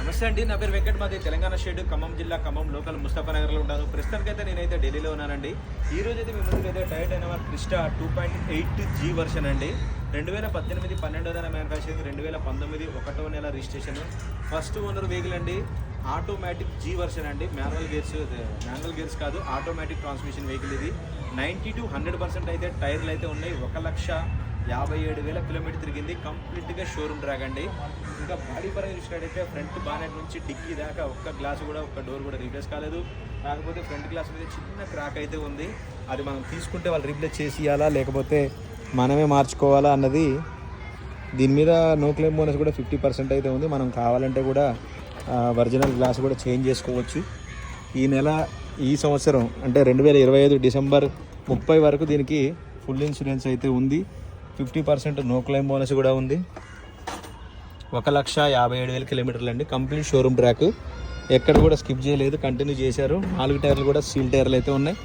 నమస్తే అండి నా పేరు వెంకట్ మాది తెలంగాణ షేడ్ ఖమ్మం జిల్లా ఖమ్మం లోకల్ ముస్తఫానగర్లో ఉంటాను. ప్రస్తుతానికైతే నేనైతే ఢిల్లీలో ఉన్నానండి. ఈ రోజు అయితే మీ ముందుకైతే టైట్ అయిన Crysta two point eight G version అండి. రెండు వేల పద్దెనిమిది పన్నెండో నెల మ్యానుఫ్యాక్చరింగ్ రెండు వేల పంతొమ్మిది ఒకటో నెల రిజిస్ట్రేషన్. ఫస్ట్ ఓనర్ వెహికల్ అండి ఆటోమేటిక్ జీ వర్షన్ అండి. మాన్యువల్ గేర్స్ మాన్యువల్ గేర్స్ కాదు ఆటోమేటిక్ ట్రాన్స్మిషన్ వెహికల్ ఇది. నైంటీ టు హండ్రెడ్ పర్సెంట్ అయితే టైర్లు అయితే ఉన్నాయి. ఒక లక్ష యాభై ఏడు వేల కిలోమీటర్ తిరిగింది. కంప్లీట్గా షోరూమ్ డ్రాగ్ అండి. ఇంకా బాడీ పరంగా చూసినట్టయితే ఫ్రంట్ బానెట్ నుంచి డిక్కీ దాకా ఒక్క గ్లాస్ కూడా ఒక్క డోర్ కూడా రీప్లేస్ కాలేదు. కాకపోతే ఫ్రంట్ గ్లాస్ మీద చిన్న క్రాక్ అయితే ఉంది. అది మనం తీసుకుంటే వాళ్ళు రీప్లేస్ చేసి ఇవ్వాలా లేకపోతే మనమే మార్చుకోవాలా అన్నది దీని మీద నో క్లెయిమ్ బోనస్ కూడా ఫిఫ్టీ పర్సెంట్ అయితే ఉంది. మనం కావాలంటే కూడా ఒరిజినల్ గ్లాస్ కూడా చేంజ్ చేసుకోవచ్చు. ఈ నెల ఈ సంవత్సరం అంటే రెండు వేల ఇరవై ఐదు డిసెంబర్ ముప్పై వరకు దీనికి ఫుల్ ఇన్సూరెన్స్ అయితే ఉంది. Fifty percent no claim bonus కూడా ఉంది. ఒక లక్ష యాభై ఏడు వేల కిలోమీటర్లు అండి కంప్లీట్ షోరూమ్ ట్రాక్. ఎక్కడ కూడా స్కిప్ చేయలేదు కంటిన్యూ చేశారు. నాలుగు టైర్లు కూడా సీల్ టైర్లు అయితే ఉన్నాయి.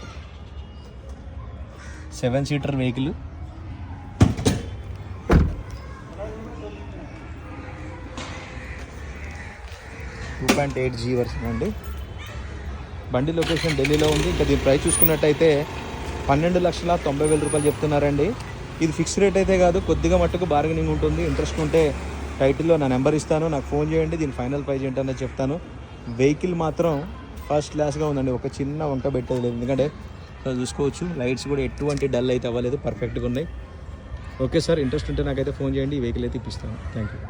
Seven seater vehicle. Two point eight G version అండి. బండి లొకేషన్ ఢిల్లీలో ఉంది. ఇంకా దీని ప్రైస్ చూసుకున్నట్టయితే పన్నెండు లక్షల తొంభై వేల రూపాయలు చెప్తున్నారండి. ఇది ఫిక్స్ రేట్ అయితే కాదు కొద్దిగా మట్టుకు బార్గెనింగ్ ఉంటుంది. ఇంట్రెస్ట్ ఉంటే టైటిల్లో నా నెంబర్ ఇస్తాను నాకు ఫోన్ చేయండి దీని ఫైనల్ ప్రైజ్ ఏంటనేది చెప్తాను. వెహికల్ మాత్రం ఫస్ట్ క్లాస్గా ఉందండి ఒక చిన్న వంక పెట్టేది లేదు. ఎందుకంటే చూసుకోవచ్చు లైట్స్ కూడా ఎటువంటి డల్ అయితే అవ్వలేదు పర్ఫెక్ట్గా ఉన్నాయి. ఓకే సార్ ఇంట్రెస్ట్ ఉంటే నాకైతే ఫోన్ చేయండి ఈ వెహికల్ అయితే ఇప్పిస్తాను. Thank you